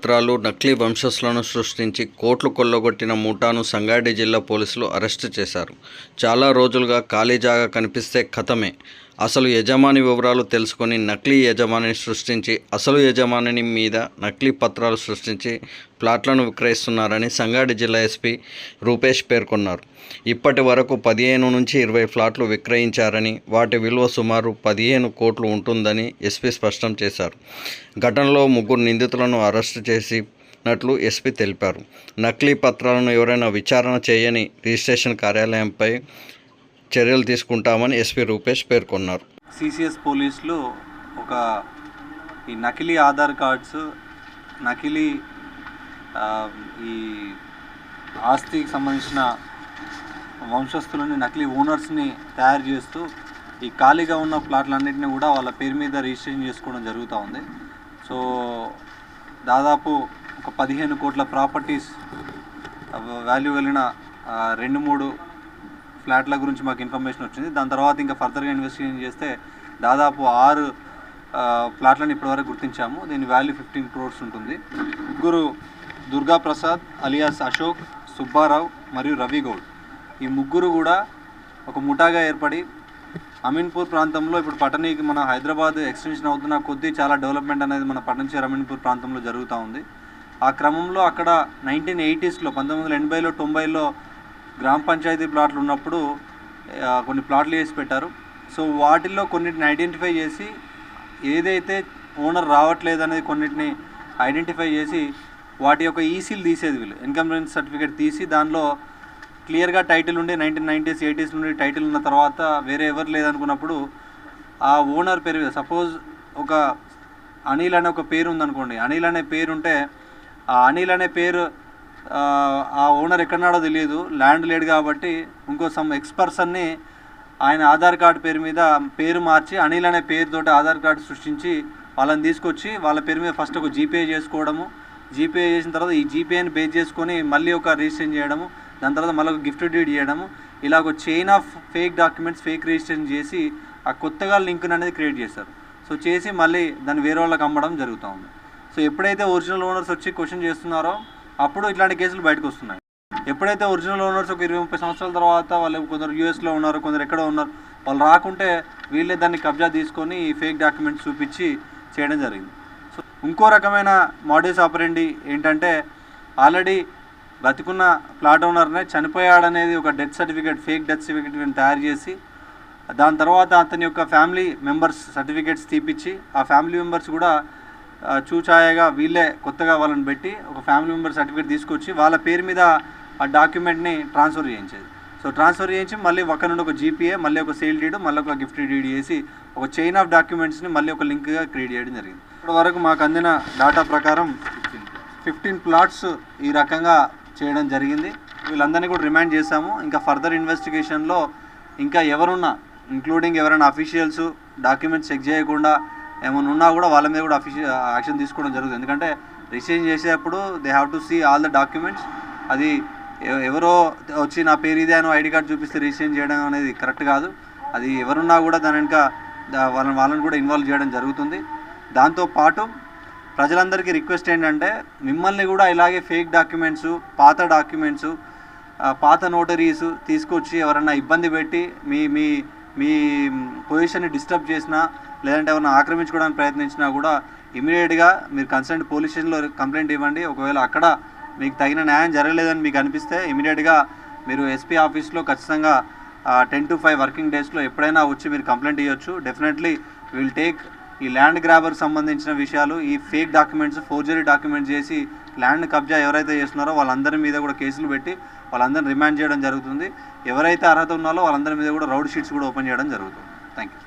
పత్రాలు నకిలీ వంశస్థులను సృష్టించి కోట్లు కొల్లగొట్టిన ముఠాను సంగారెడ్డి జిల్లా పోలీసులు అరెస్టు చేశారు. చాలా రోజులుగా ఖాళీ జాగా కనిపిస్తే కథమే. అసలు యజమాని వివరాలు తెలుసుకొని నకిలీ యజమానిని సృష్టించి అసలు యజమానిని మీద నకిలీ పత్రాలు సృష్టించి ప్లాట్లను విక్రయిస్తున్నారని సంగారెడ్డి జిల్లా ఎస్పీ రూపేష్ పేర్కొన్నారు. ఇప్పటి వరకు పదిహేను నుంచి ఇరవై ఫ్లాట్లు విక్రయించారని వాటి విలువ సుమారు పదిహేను కోట్లు ఉంటుందని ఎస్పీ స్పష్టం చేశారు. ఘటనలో ముగ్గురు నిందితులను అరెస్టు చేసినట్లు ఎస్పీ తెలిపారు. నకిలీ పత్రాలను ఎవరైనా విచారణ చేయని రిజిస్ట్రేషన్ కార్యాలయంపై చర్యలు తీసుకుంటామని ఎస్పీ రూపేష్ పేర్కొన్నారు. సిసిఎస్ పోలీసులు ఒక ఈ నకిలీ ఆధార్ కార్డ్స్ నకిలీ ఈ ఆస్తికి సంబంధించిన వంశస్థులని నకిలీ ఓనర్స్ని తయారు చేస్తూ ఈ ఖాళీగా ఉన్న ప్లాట్లన్నింటినీ కూడా వాళ్ళ పేరు మీద రిజిస్ట్రేషన్ చేసుకోవడం జరుగుతూ ఉంది. సో దాదాపు ఒక పదిహేను కోట్ల ప్రాపర్టీస్ వాల్యూ కలిగిన రెండు మూడు ఫ్లాట్ల గురించి మాకు ఇన్ఫర్మేషన్ వచ్చింది. దాని తర్వాత ఇంకా ఫర్దర్గా ఇన్వెస్టిగేషన్ చేస్తే దాదాపు ఆరు ఫ్లాట్లను ఇప్పటివరకు గుర్తించాము. దీని వాల్యూ ఫిఫ్టీన్ క్రోర్స్ ఉంటుంది. ముగ్గురు దుర్గా ప్రసాద్ అలియాస్ అశోక్ సుబ్బారావు మరియు రవి గౌడ్. ఈ ముగ్గురు కూడా ఒక ముఠాగా ఏర్పడి అమీన్పూర్ ప్రాంతంలో ఇప్పుడు పట్టణీకి మన హైదరాబాద్ ఎక్స్టెన్షన్ అవుతున్న కొద్దీ చాలా డెవలప్మెంట్ అనేది మన పట్టణచేరు అమీన్పూర్ ప్రాంతంలో జరుగుతూ ఉంది. ఆ క్రమంలో అక్కడ నైన్టీన్ ఎయిటీస్లో పంతొమ్మిది వందల ఎనభైలో తొంభైలో గ్రామ పంచాయతీ ప్లాట్లు ఉన్నప్పుడు కొన్ని ప్లాట్లు వేసి పెట్టారు. సో వాటిల్లో కొన్నిటిని ఐడెంటిఫై చేసి ఏదైతే ఓనర్ రావట్లేదు అనేది కొన్నిటిని ఐడెంటిఫై చేసి వాటి యొక్క ఈసీలు తీసేది వీళ్ళు. ఇన్కమ్ సర్టిఫికేట్ తీసి దానిలో క్లియర్గా టైటిల్ ఉండి నైన్టీన్ నైంటీస్ ఎయిటీస్ నుండి టైటిల్ ఉన్న తర్వాత వేరే ఎవరు లేదనుకున్నప్పుడు ఆ ఓనర్ పేరు సపోజ్ ఒక అనిల్ అనే ఒక పేరు ఉందనుకోండి. అనిల్ అనే పేరు ఉంటే ఆ అనిల్ అనే పేరు ఆ, ఓనర్ ఎక్కడన్నాడో తెలియదు. ల్యాండ్ లేడు కాబట్టి ఇంకో సమ్ ఎక్స్ పర్సన్ని ఆయన ఆధార్ కార్డు పేరు మీద పేరు మార్చి అనిల్ అనే పేరుతోటి ఆధార్ కార్డు సృష్టించి వాళ్ళని తీసుకొచ్చి వాళ్ళ పేరు మీద ఫస్ట్ ఒక జీపే చేసుకోవడము. జీపే చేసిన తర్వాత ఈ జీపేని బేస్ చేసుకొని మళ్ళీ ఒక రిజిస్ట్రేషన్ చేయడము. దాని తర్వాత మళ్ళీ ఒక గిఫ్ట్ డీడ్ చేయడము. ఇలా ఒక chain of fake documents fake registration చేసి ఆ కొత్తగా లింక్ని అనేది క్రియేట్ చేస్తారు సో చేసి మళ్ళీ దాన్ని వేరే వాళ్ళకి అమ్మడం జరుగుతూ ఉంది. సో ఎప్పుడైతే ఒరిజినల్ ఓనర్స్ వచ్చి క్వశ్చన్ చేస్తున్నారో అప్పుడు ఇట్లాంటి కేసులు బయటకు వస్తున్నాయి. ఎప్పుడైతే ఒరిజినల్ ఓనర్స్ ఒక ఇరవై ముప్పై సంవత్సరాల తర్వాత వాళ్ళు కొందరు యూఎస్లో ఉన్నారు కొందరు ఎక్కడో ఉన్నారు వాళ్ళు రాకుంటే వీళ్ళే దాన్ని కబ్జా తీసుకొని ఈ ఫేక్ డాక్యుమెంట్స్ చూపించి చేయడం జరిగింది. సో ఇంకో రకమైన మోడల్స్ ఆపరండి ఏంటంటే ఆల్రెడీ బతుకున్న ప్లాట్ ఓనర్నే చనిపోయాడనేది ఒక death certificate fake death certificate తయారు చేసి దాని తర్వాత అతని యొక్క ఫ్యామిలీ మెంబర్స్ సర్టిఫికేట్స్ తీపిచ్చి ఆ ఫ్యామిలీ మెంబర్స్ కూడా చూచాయగా వీళ్ళే కొత్తగా వాళ్ళని పెట్టి ఒక ఫ్యామిలీ మెంబర్ సర్టిఫికేట్ తీసుకొచ్చి వాళ్ళ పేరు మీద ఆ డాక్యుమెంట్ని ట్రాన్స్ఫర్ చేయించేది. సో ట్రాన్స్ఫర్ చేయించి మళ్ళీ ఒక నుండి ఒక జీపీఏ మళ్ళీ ఒక సేల్ డీడ్ మళ్ళీ ఒక గిఫ్ట్ డీడ్ చేసి ఒక చైన్ ఆఫ్ డాక్యుమెంట్స్ని మళ్ళీ ఒక లింక్గా క్రియేట్ చేయడం జరిగింది. ఇప్పటి వరకు మాకు అందిన డేటా ప్రకారం ఫిఫ్టీన్ ప్లాట్స్ ఈ రకంగా చేయడం జరిగింది. వీళ్ళందరినీ కూడా రిమాండ్ చేశాము. ఇంకా ఫర్దర్ ఇన్వెస్టిగేషన్లో ఇంకా ఎవరున్నా ఇంక్లూడింగ్ ఎవరైనా అఫీషియల్స్ డాక్యుమెంట్స్ చెక్ చేయకుండా ఏమైనా ఉన్నా కూడా వాళ్ళ మీద కూడా అఫీషియల్ యాక్షన్ తీసుకోవడం జరుగుతుంది. ఎందుకంటే రిజిస్ట్రేషన్ చేసేటప్పుడు they have to see all the documents అది ఎవ- ఎవరో వచ్చి నా పేరు ఇదే అని ఐడి కార్డ్ చూపిస్తే రిజిస్ట్రేషన్ చేయడం అనేది కరెక్ట్ కాదు. అది ఎవరున్నా కూడా దాని వెనుక వాళ్ళని వాళ్ళని కూడా ఇన్వాల్వ్ చేయడం జరుగుతుంది. దాంతో పాటు ప్రజలందరికీ రిక్వెస్ట్ ఏంటంటే మిమ్మల్ని కూడా ఇలాగే ఫేక్ డాక్యుమెంట్స్ పాత డాక్యుమెంట్స్ పాత నోటరీస్ తీసుకొచ్చి ఎవరన్నా ఇబ్బంది పెట్టి మీ మీ మీ పొజిషన్ని డిస్టర్బ్ చేసినా లేదంటే ఎవరైనా ఆక్రమించుకోవడానికి ప్రయత్నించినా కూడా ఇమీడియట్గా మీరు కన్సర్న్ పోలీస్ స్టేషన్లో కంప్లైంట్ ఇవ్వండి. ఒకవేళ అక్కడ మీకు తగిన న్యాయం జరగలేదని మీకు అనిపిస్తే ఇమీడియట్గా మీరు ఎస్పీ ఆఫీస్లో ఖచ్చితంగా టెన్ టు ఫైవ్ వర్కింగ్ డేస్లో ఎప్పుడైనా వచ్చి మీరు కంప్లైంట్ ఇవ్వచ్చు డెఫినెట్లీ విల్ టేక్ ఈ ల్యాండ్ గ్రాబర్ సంబంధించిన విషయాలు ఈ ఫేక్ డాక్యుమెంట్స్ ఫోర్జరీ డాక్యుమెంట్స్ చేసి ల్యాండ్ కబ్జా ఎవరైతే చేస్తున్నారో వాళ్ళందరి మీద కూడా కేసులు పెట్టి వాళ్ళందరిని రిమాండ్ చేయడం జరుగుతుంది. ఎవరైతే అర్హత ఉన్నారో వాళ్ళందరి మీద కూడా రౌడ్ షీట్స్ కూడా ఓపెన్ చేయడం జరుగుతుంది. Thank you